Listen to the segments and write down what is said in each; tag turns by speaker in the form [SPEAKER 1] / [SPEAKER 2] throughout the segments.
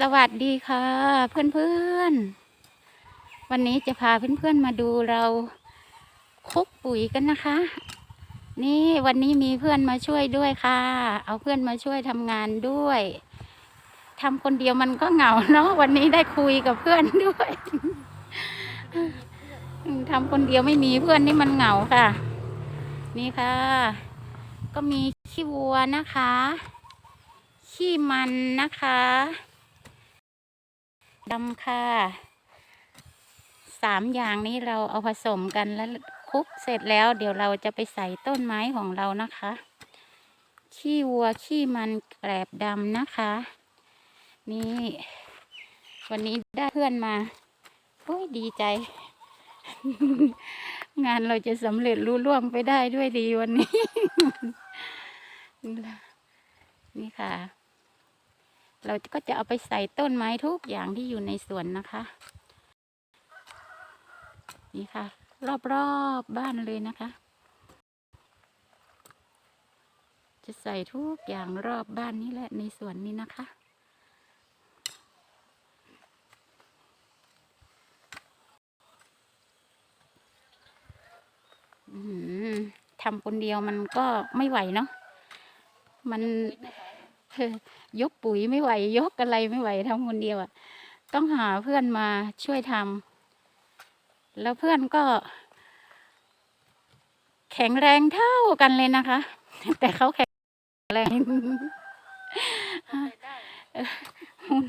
[SPEAKER 1] สวัสดีค่ะ เพื่อนๆ วันนี้จะพาเพื่อนๆมาดูเราคุกปุ๋ยกันนะคะ นี่วันนี้มีเพื่อนมาช่วยด้วยค่ะ เอาเพื่อนมาช่วยทำงานด้วยทำคนเดียวมันก็เหงาเนาะวันนี้ได้คุยกับเพื่อนด้วยทำคนเดียวไม่มีเพื่อนนี่มันเหงาค่ะ นี่ค่ะ ก็มีขี้วัวนะคะ ขี้มันนะคะ ดำค่ะสามอย่างนี้เราเอาผสมกันแล้วคลุกเสร็จแล้ว เดี๋ยวเราจะไปใส่ต้นไม้ของเรานะคะ ขี้วัวขี้มันแกลบดำนะคะ นี่ วันนี้ได้เพื่อนมาโอ้ยดีใจ งานเราจะสำเร็จรุ่ล่วงไปได้ด้วยดีวันนี้ นี่ค่ะ เราก็จะเอาไปใส่ต้นไม้ทุกอย่างที่อยู่ในสวนนะคะ นี่ค่ะ รอบๆบบ้านเลยนะคะ จะใส่ทุกอย่างรอบบ้านนี้แหละในสวนนี้นะคะทำคนเดียวมันก็ไม่ไหวเนาะมัน ยกปุ๋ยไม่ไหว ยกอะไรไม่ไหวทำคนเดียวอะ่ะ ต้องหาเพื่อนมาช่วยทำแล้วเพื่อนก็ แข็งแรงเท่ากันเลยนะคะ แต่เขาแข็งแรงหุ่น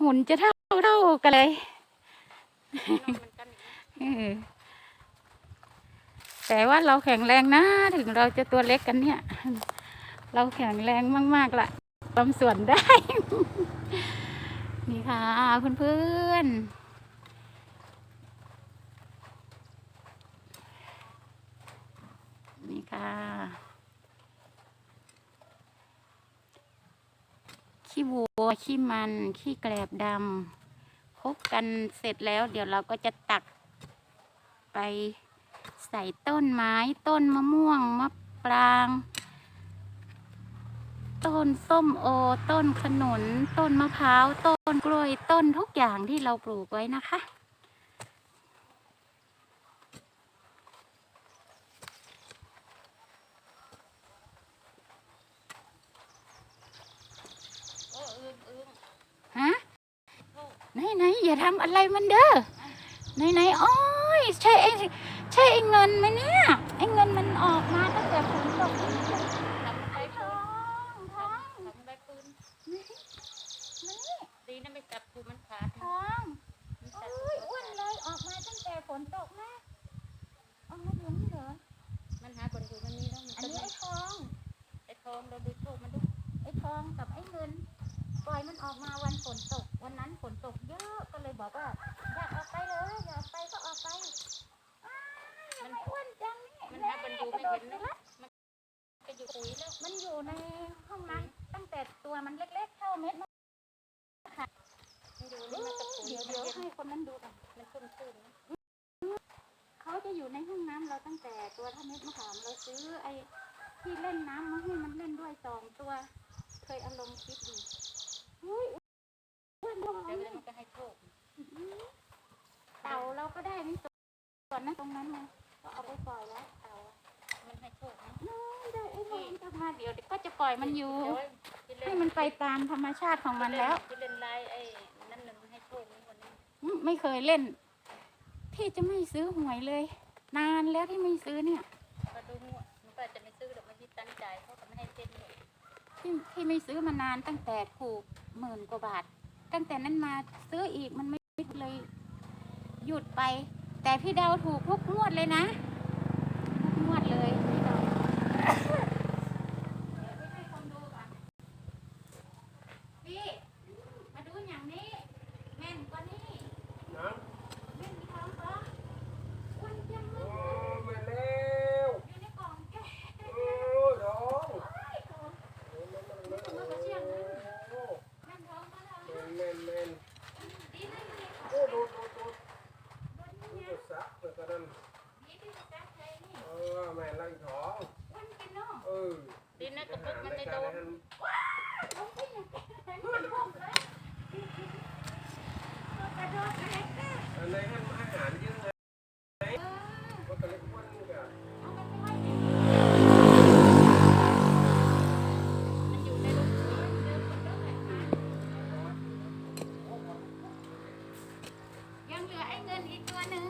[SPEAKER 1] หุ่นจะเท่าเท่ากันเลยแต่ว่าเราแข็งแรงนะ ถึงเราจะตัวเล็กกันเนี่ย เราแข็งแรงมากๆล่ะทำส่วนได้ นี่ค่ะเพื่อนๆนี่ค่ะ ขี้วัว ขี้มัน ขี้แกลบดำคลุกกันเสร็จแล้ว เดี๋ยวเราก็จะตัก ไปใส่ต้นไม้ต้นมะม่วง มะปราง ต้นส้มโอ ต้นขนุน ต้นมะพร้าว ต้นกล้วย ต้นทุกอย่างที่เราปลูกไว้นะคะ ฮะ ไหนไหนอย่าทำอะไรมันเด้อ ไหนไหนโอ้ยใช่ไอ้ใช่ไอ้เงินไหมเนี่ย ไอ้เงินมันออกมาตั้งแตกนี่เลยไอ้ทองทอง
[SPEAKER 2] ทำใบปืน
[SPEAKER 1] นี่มานี่
[SPEAKER 2] ดีนะไม่จับกูมันขาด
[SPEAKER 1] ทอง
[SPEAKER 2] มัน
[SPEAKER 1] โอ้
[SPEAKER 2] จับกู
[SPEAKER 1] ย
[SPEAKER 2] มัน
[SPEAKER 1] อ้วน
[SPEAKER 2] ขาด
[SPEAKER 1] เลยออกมาตั้งแต่ฝนตกนะออกมาอยู่นี่เหรอ
[SPEAKER 2] มันหาคนดูมันมีแล้วมัน
[SPEAKER 1] อัน
[SPEAKER 2] จะ
[SPEAKER 1] นี้
[SPEAKER 2] ไม่
[SPEAKER 1] ไอ้ทอง
[SPEAKER 2] ไอ้ทองเราดูโชคมันดู
[SPEAKER 1] ไอ้ทองกับไอ้เงิน ปล่ ออกมาวันฝนตก วันนั้นฝนตกเยอะก็เลยบอกว่าอยากออกไปเลย อยากออกไปก็ออกไปอ้าวทำไมอ้วนจังนี่
[SPEAKER 2] มันหาคนดูไม่เห็นนะมันจะอยู่ปุ๋ยแล้ว
[SPEAKER 1] มันอยู่ในห้องน้ำตั้งแต่ตัวมันเล็กๆเท่าเม็ดมะ
[SPEAKER 2] มันอยู่นี่มันจะ
[SPEAKER 1] เดี๋ยวเดี๋ยวให้คนนั้นดูก่อน
[SPEAKER 2] มันชุ่มชื่นนะ
[SPEAKER 1] เขาจะอยู่ในห้องน้ำเราตั้งแต่ตัวเท่าเม็ดมะขามเราซื้อไอ้ที่เล่นน้ำมาให้มันเล่นด้วยสองตัว เคยอารมณ์คลิปดูอุ้ยอ้วนจัง
[SPEAKER 2] เดี๋ยว
[SPEAKER 1] เล
[SPEAKER 2] แล้
[SPEAKER 1] ย
[SPEAKER 2] วมันก็ให้โชค
[SPEAKER 1] เต่าเรา ก็ได้นี่ส่วนนั้นตรงนั้นไงก็เอาไปปล่อยแล้วเต่า
[SPEAKER 2] มันให้โชคนะ
[SPEAKER 1] น้อยได้ไอ้ทองกลับมาเดี๋ยวก็จะปล่อยมันอยู่
[SPEAKER 2] เดี๋ยวที่เล่
[SPEAKER 1] ให้มันไปตามธรรมชาติของมันแล้ว
[SPEAKER 2] ที่เล่นลายไอ้นั่นน่ะมันให้โชคนี่คนนี้
[SPEAKER 1] อืมไม่เคยเล่น พี่จะไม่ซื้อหวยเลย นานแล้วที่ไม่ซื้อเนี่ย
[SPEAKER 2] ก็ดูมั่วมันก็อาจจะไม่ซื้อหรอกมันที่ตั้งใจเขาก็ไม่ให้เส้นเลย
[SPEAKER 1] ที่ที่ไม่ซื้อมานานตั้งแต่ถูกหมื่นกว่าบาท ตั้งแต่นั้นมาซื้ออีกมันไม่เลย หยุดไป แต่พี่เดาถูกทุกงวดเลยนะ ทุกงวดเลยพี่ดาวเดี๋ยวพี่ให้คนดูก่อนพี่มาดูอย่างนี้ แม่นกว่านี้
[SPEAKER 3] นะ
[SPEAKER 1] แม่นมีท้องปะอ้วนจังเล
[SPEAKER 3] โอ้
[SPEAKER 1] ย
[SPEAKER 3] มาแล้ว
[SPEAKER 1] อยู่ในกล่องแก้
[SPEAKER 3] โอ้ดอง
[SPEAKER 1] โอ้ยโถ่แม่นท้องปะล่ะ
[SPEAKER 3] แม่นแม่น
[SPEAKER 1] ดีนะอยู่ในกล่อง
[SPEAKER 3] โอ้ดูดูดู
[SPEAKER 1] บน
[SPEAKER 3] ดู
[SPEAKER 1] นี้
[SPEAKER 3] จะซักเลยตอนนั้น
[SPEAKER 1] ดีที่จะจับใจนี่
[SPEAKER 3] เออแม่นไล่ท้อง
[SPEAKER 1] อ้วนกินเนาะ
[SPEAKER 3] เอ ในให้มันอาหารเยอะไงมันก็เลยอ้วนกับ
[SPEAKER 2] ยั
[SPEAKER 1] งเหลือไอ้เงินอีกตัวหนึ่ง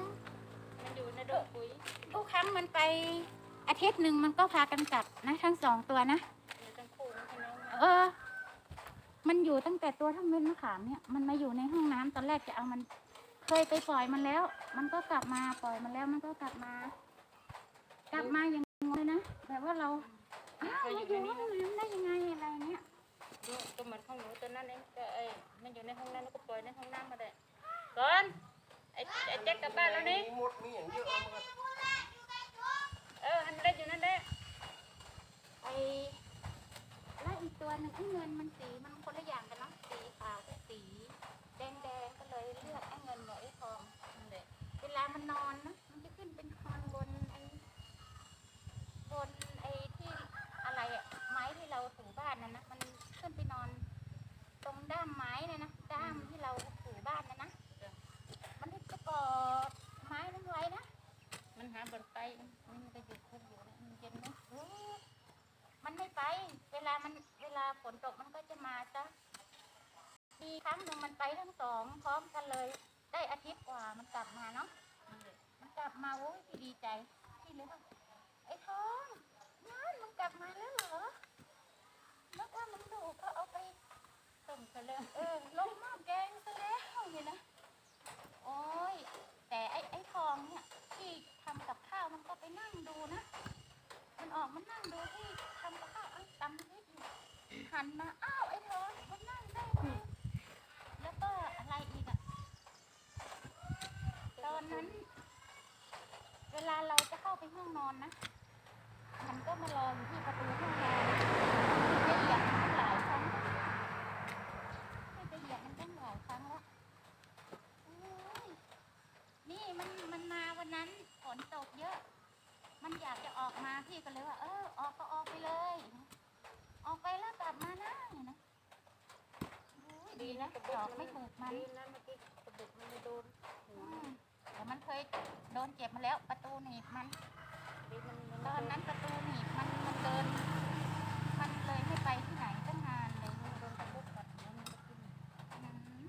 [SPEAKER 2] มันอยู่ในรูปุ๋ย
[SPEAKER 1] ทุกครั้งมันไปอาทิตย์หนึ่งมันก็พากันกลับนะ ทั้งสองตัวนะ
[SPEAKER 2] อยู่ทั้งคู่ทั้งน้อง
[SPEAKER 1] เออ มันอยู่ตั้งแต่ตัวทั้งเม็ดมะขามเนี่ย มันมาอยู่ในห้องน้ำตอนแรกจะเอามัน เคยไปปล่อยมันแล้ว มันก็กลับมาปล่อยมันแล้วมันก็กลับมา กลับมาอย่างงงเลยนะแบบว่าเราอ้าวมาอยู่ห้องน้ำได้ยังไงอะไรเงี้ย
[SPEAKER 2] ดูตัวเหมือนของหนูตัวนั้นเองก็ไอ้มันอยู่ในห้องน้ำแล้วก็ปล่อยในห้องน้ำมาได้ก่อนไอ้ไอ้แจ็คกลับบ้านแล้วนี่
[SPEAKER 3] มดมีอย่างเยอะมา
[SPEAKER 2] กออให้มันเล่นอยู่นั่นแหละ
[SPEAKER 1] ไอ้แล้วอีกตัวหนึ่งไอ้เงินมันสีมันคนละอย่างกันเนาะสีขาวกับสีแดงแดงๆก็เลยเลือกไอ้เงินกับไอ้ทอง
[SPEAKER 2] นั่นแหละ
[SPEAKER 1] เวลามันนอนนะมันจะขึ้นเป็นคอนบนไอ้บนไอ้ที่อะไรอะไม้ที่เราถูบ้านนะนะมันขึ้นไปนอน ตรงด้ามไม้นะนะด้ามที่เราถูบ้านนะนะมันจะกอดไม้นั้นไว้นะ
[SPEAKER 2] มันหาบนไปมันก็อยู่คุกอยู่นะมันเย็นไหม
[SPEAKER 1] มันไม่ไป เวลามันเวลาฝนตกมันก็จะมาจ้ะมีครั้งหนึ่งมันไปทั้งสองพร้อมกันเลย ได้อาทิตย์กว่ามันกลับมาเนาะมันกลับมาโอ้ยพี่ดีใจพี่เลยว่าไอ้ทองนั่นมันกลับมาแล้วเหรอแล้วถ้ามันดุก็เอาไป
[SPEAKER 2] ต้มซะแล้ว
[SPEAKER 1] เออลงม้อแกงซะแล้วเนี่ยนะโอ้ยแต่ไอ้ไอ้ทองเนี่ยที่ทำกับข้าวมั นั่งดูนะ มันออกมันนั่งดูที่ทำกับข้าวเอ้ยตำพริกอยู่หันมา อ้าวไอ้ทองมันนั่งได้ไงแล้วก็อะไรอีกอะตอนนั้น เวลาเราจะเข้าไปห้องนอนนะ มันก็มารออยู่ที่ประตูห้องนอนไม่เหยียบมันหลายครั้งไม่ไปเหยียบมันตั้งหลายครั้งแล้วโอ้ยนี่มันมันมาวันนั้นฝนตกเยอะ มันอยากจะออกมาพี่ก็เลยว่า เออ ออกก็ออกไปเลย ออกไปแล้วกลับมานะเนี่ยนะโอ้ยดี นะดอกไม่ถูกมัน
[SPEAKER 2] ดีนะเมื่อกี้กระบุกมันไม่โดนหั
[SPEAKER 1] อื
[SPEAKER 2] ว
[SPEAKER 1] มแต่มันเคยโดนเจ็บมาแล้ว ประตูหนีบมัน
[SPEAKER 2] ดีมันมัน
[SPEAKER 1] ตอนนั้นประตูหนีบมันมันเดิน มันเลยไม่ไปที่ไหนตั้งนานเลย
[SPEAKER 2] มันโดนกระบุกกัดแล้วมันก็ขึ้น
[SPEAKER 1] อืม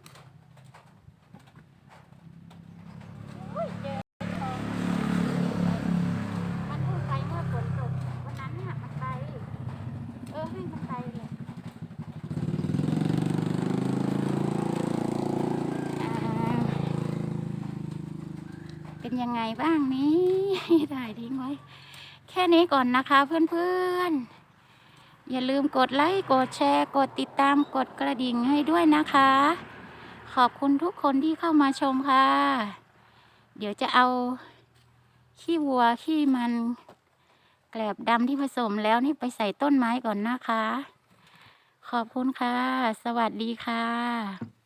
[SPEAKER 1] อุ้ยเจอทองมันเพิ่งไปเมื่อฝนตกวันนั้นน่ะมันไป เออให้มันไปเลยอ่า เป็นยังไงบ้างนี้ถ่ายทิ้งไว้ แค่นี้ก่อนนะคะเพื่อนๆ อย่าลืมกดไลค์ กดแชร์ กดติดตาม กดกระดิ่งให้ด้วยนะคะ ขอบคุณทุกคนที่เข้ามาชมค่ะ เดี๋ยวจะเอาขี้วัวขี้มันแกลบดำที่ผสมแล้วนี่ไปใส่ต้นไม้ก่อนนะคะ ขอบคุณค่ะ สวัสดีค่ะ